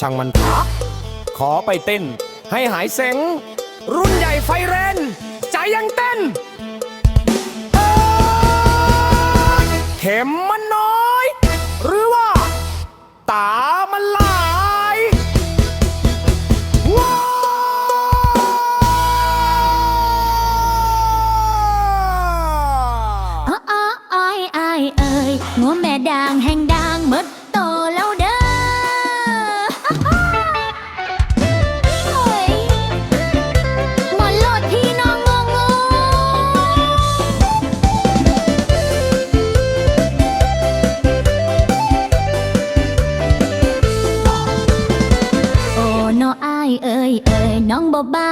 ช่างมันขอไปเต้น ให้หายเซ็งรุ่นใหญ่ไฟแรงใจยังเต้นเข็มมันน้อย หรือว่า ตา 吧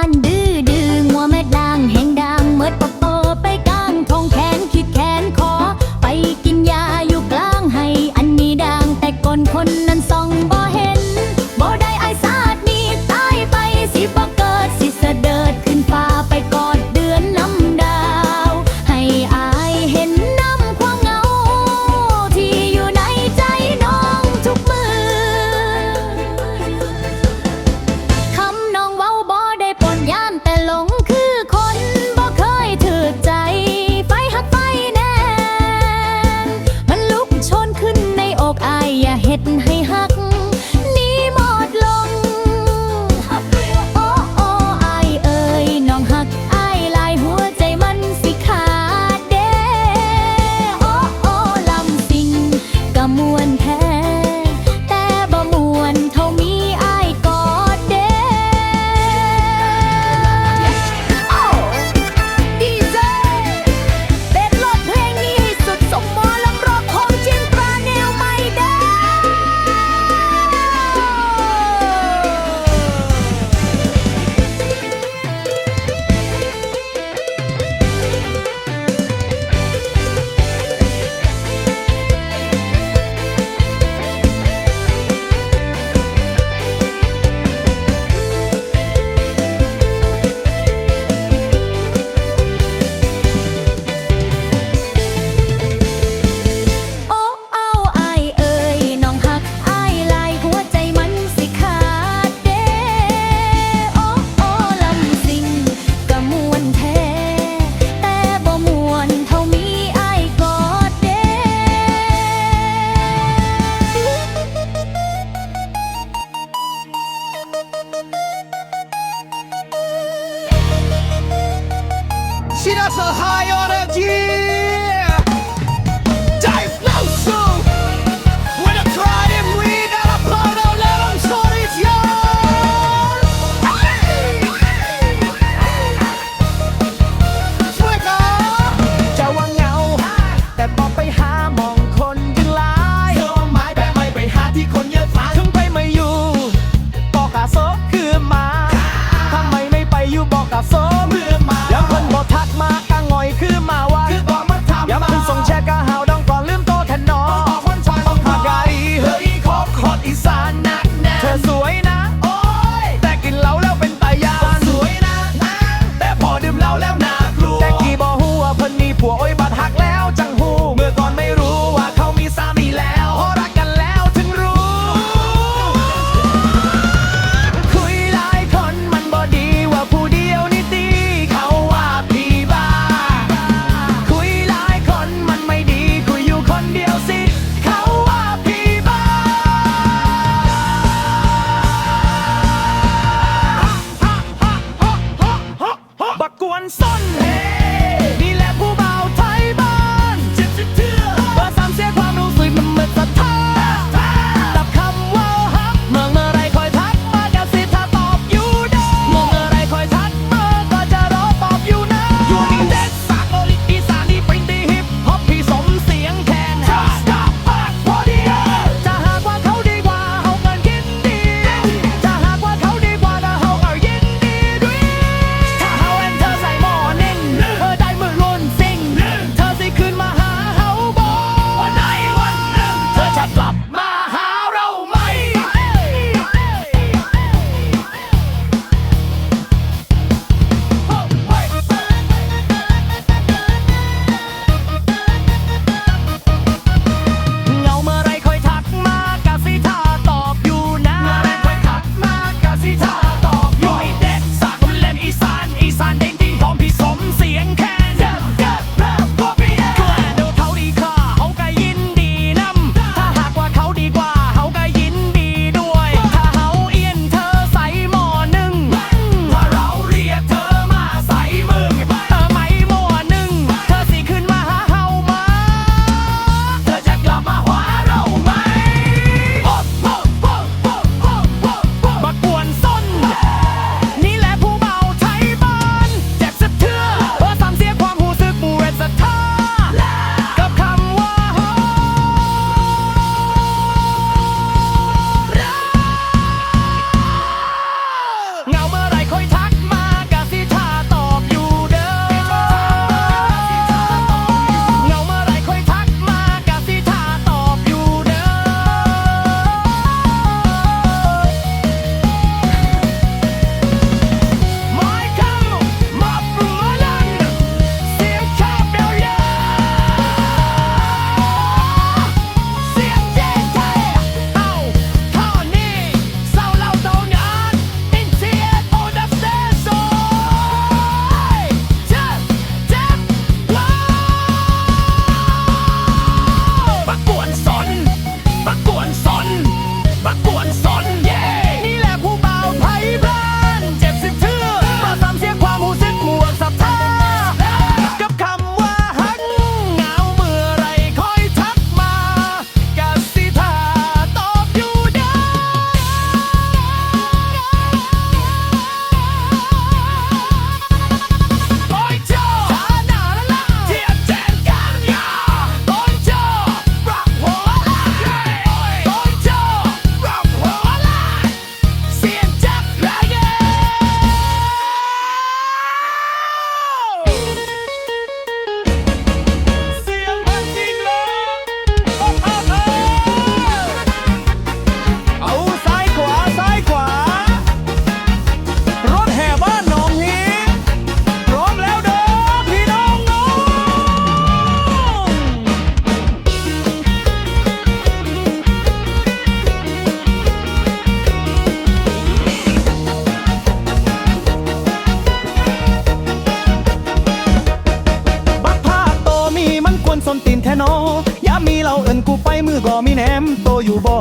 บ่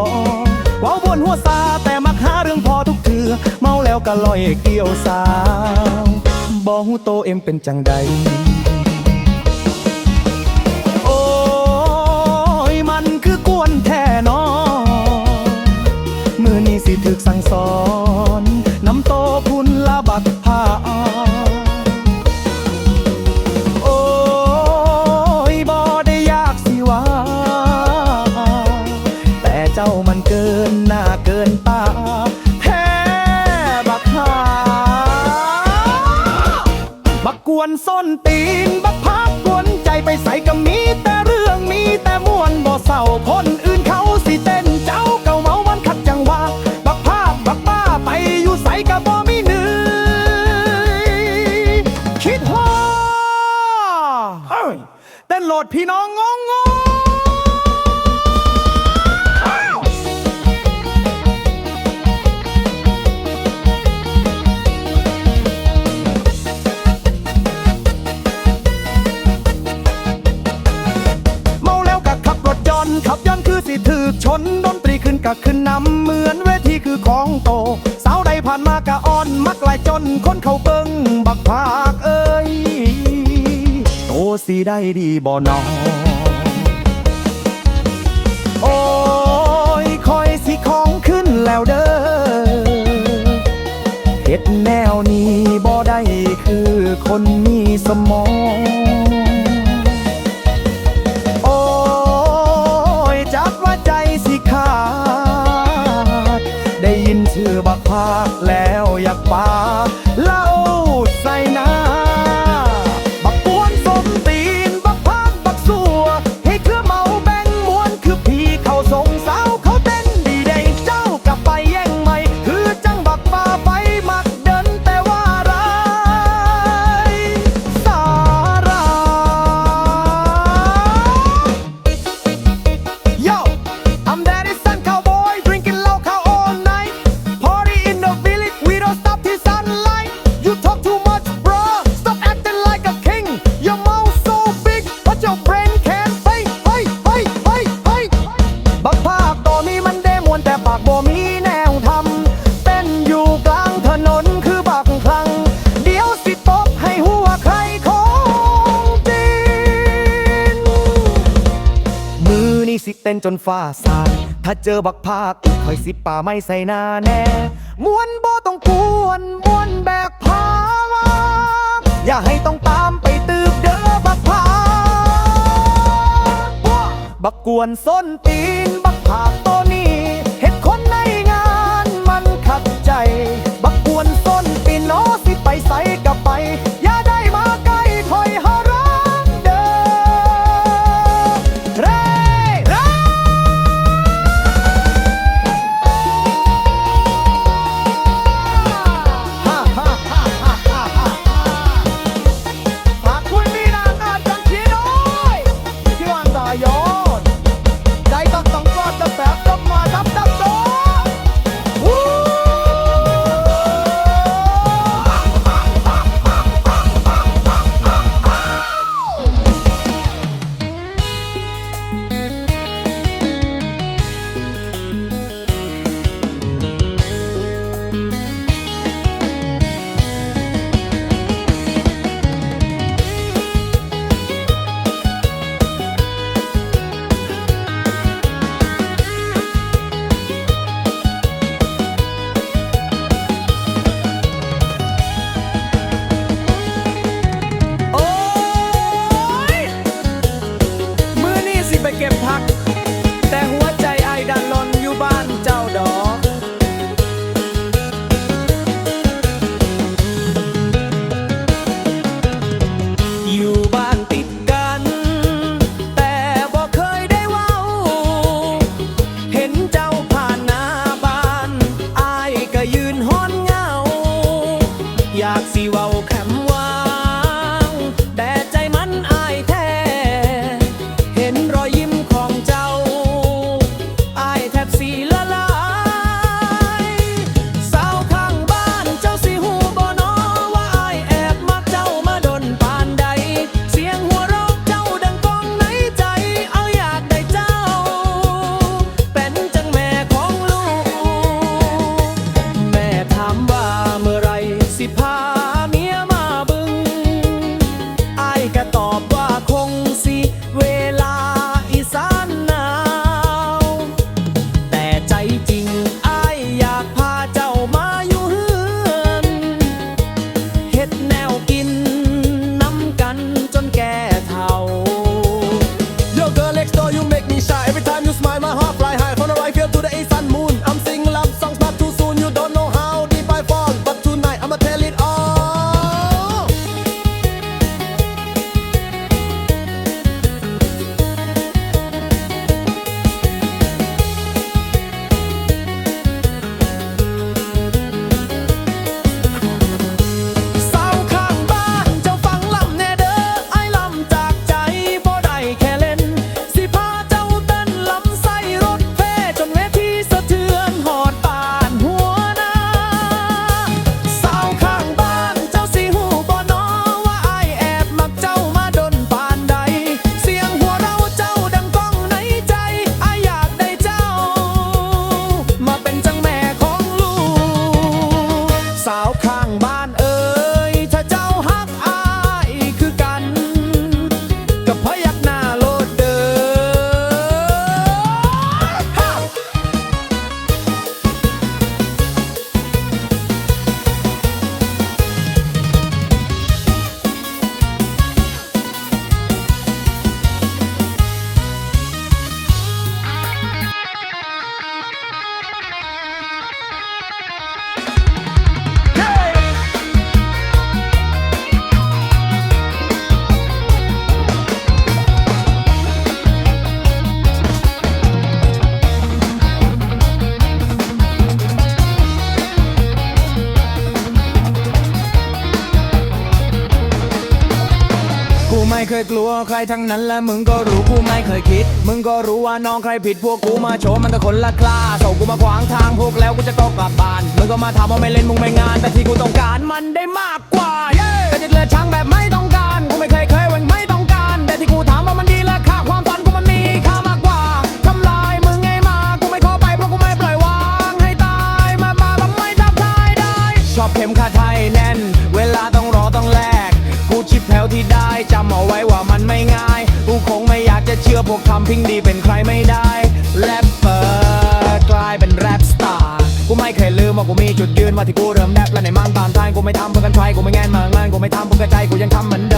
เว้าบนหัวซาแต่มักหาเรื่องพอทุกเถือเมาแล้วก็ลอยเกี่ยวสาวบ่หูโตเอ็มเป็นจังใดโอ้ยมันคือกวนแท่นอมื่อนี้สิถึกสั่งสอน วนส้นตีนบักพักกวนใจไปใส่ก็มีแต่เรื่องมีแต่มวนบ่เศร้าคนอื่นเขาสิเต้นเจ้าเก่าเมาวันขัดจังหวะบักภาพบักบ้าไปอยู่ใส่ก็บ่มีเหนื่อยคิดฮอเฮ้ยเต้นโหลดพี่น้องงง ก็ขึ้นนำเหมือนเวทีคือของโต สาวใดผ่านมากะอ่อน มักลายจนคนเขาเบิงบักภาคเอ้ย โตสิได้ดีบ่นอโอ้ยคอยสิของขึ้นแล้วเด้อเฮ็ดแนวนี้บ่ได้คือคนมีสมอง จนฟ้าสายถ้าเจอบักภาคคอยสิป่าไม่ใส่หน้าแน่มวนโบต้องกวนมวนแบกพาวาอย่าให้ต้องตามไปตืบเด้อบักภากบักกวนส้นตีนบักภา กูไม่เคยกลัวใครทั้งนั้นและมึงก็รู้กูไม่เคยคิด มึงก็รู้ว่าน้องใครผิดพวกกูมาโชว์มันก็คนละคลาส่งกูมาขวางทางพวกแล้วกูจะต้องกลับบ้าน มึงก็มาถามว่าไม่เล่นมึงไม่งาน แต่ที่กูต้องการมันได้มากกว่าเย้แต่จะเลือช้างแบบไม่ต้องการกูไม่เคยเคยว้งไม่ต้องการ แต่ที่กูถามว่ามันดีและค่าความฝันกูมันมีค่ามากกว่าทำลายมึงไงมากูไม่ขอไปเพราะกูไม่ปล่อยวางให้ตายมามาทำไมทับทายได้ ชอบเข็มขัดไทยแน่น เวลาต้องรอต้องแล กกูชิปแถวที่ได้จำเอาไว้ว่ามันไม่ง่าย กูคงไม่อยากจะเชื่อพวกคำพิงดีเป็นใครไม่ได้แรปเปอร์กลายเป็นแรปสตาร์กูไม่เคยลืมว่ากูมีจุดยืนว่าที่กูเริ่มแรปและในมังตามทางกูไม่ทำเพื่อกันใครกูไม่แง่นมาเงินกูไม่ทำเพื่อกระใจกูยังทำเหมือนเดิม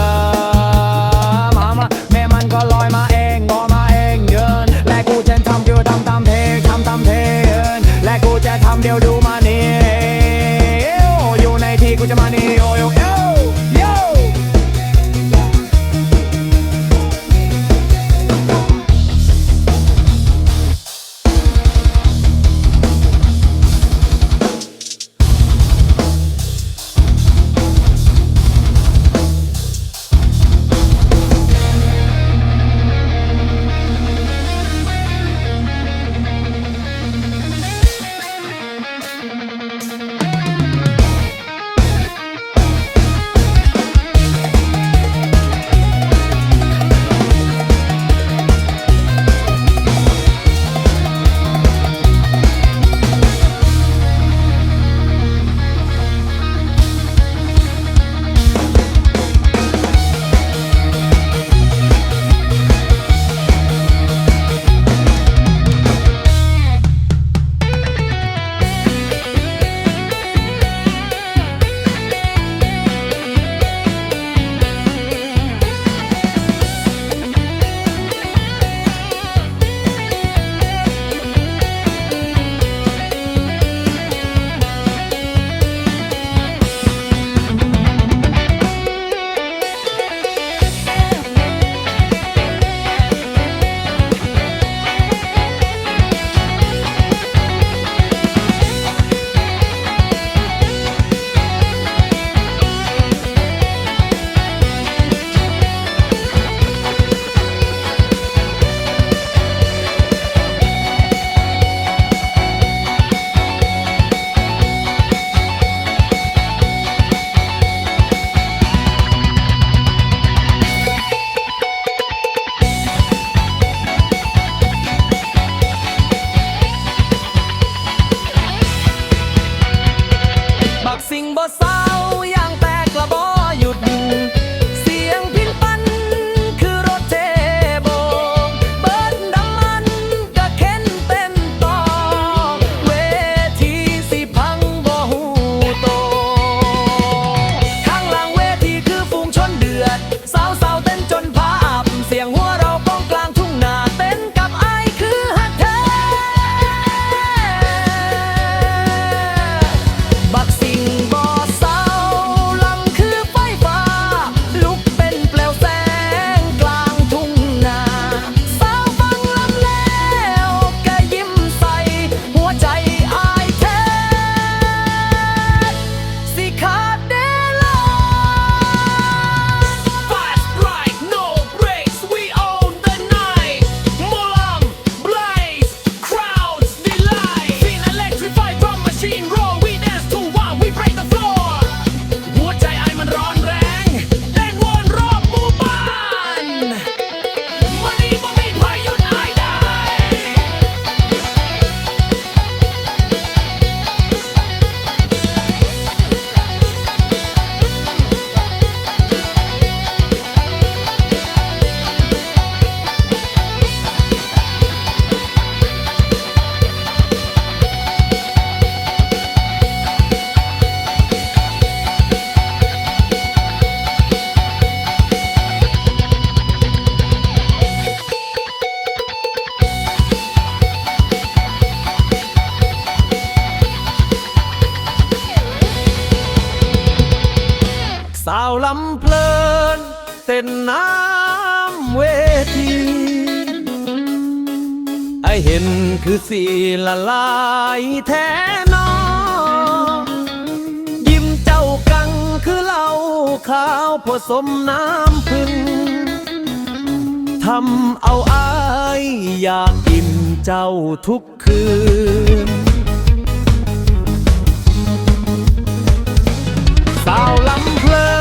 คือเหล้าขาวผสมน้ำพึ่งทำเอาอายอยากกินเจ้าทุกคืน สาวลำเพลิน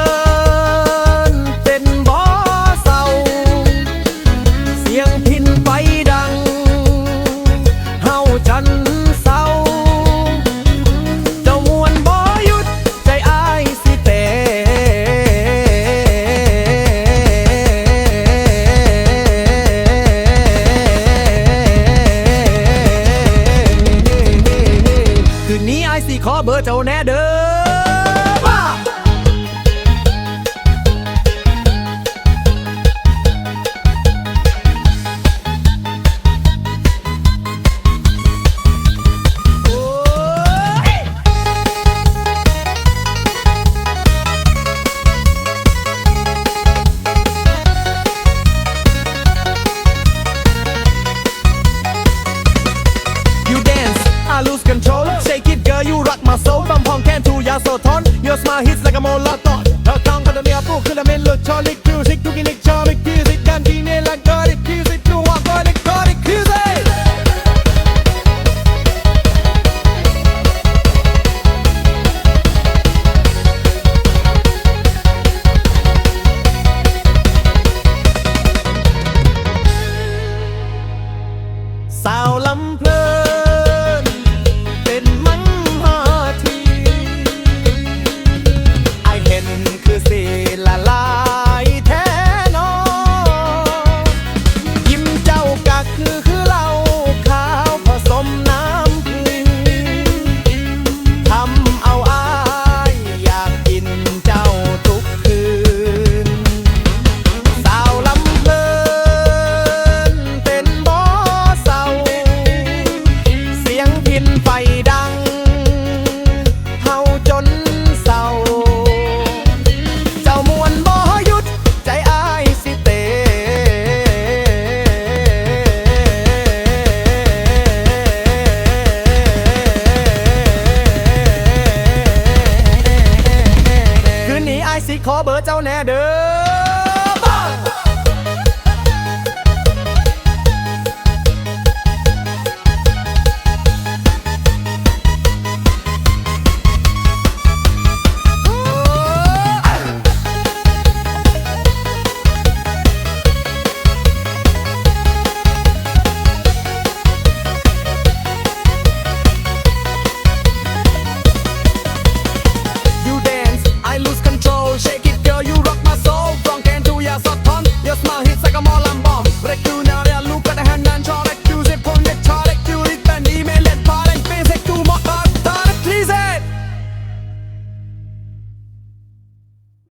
ขอเบอร์เจ้าแน่เด้อ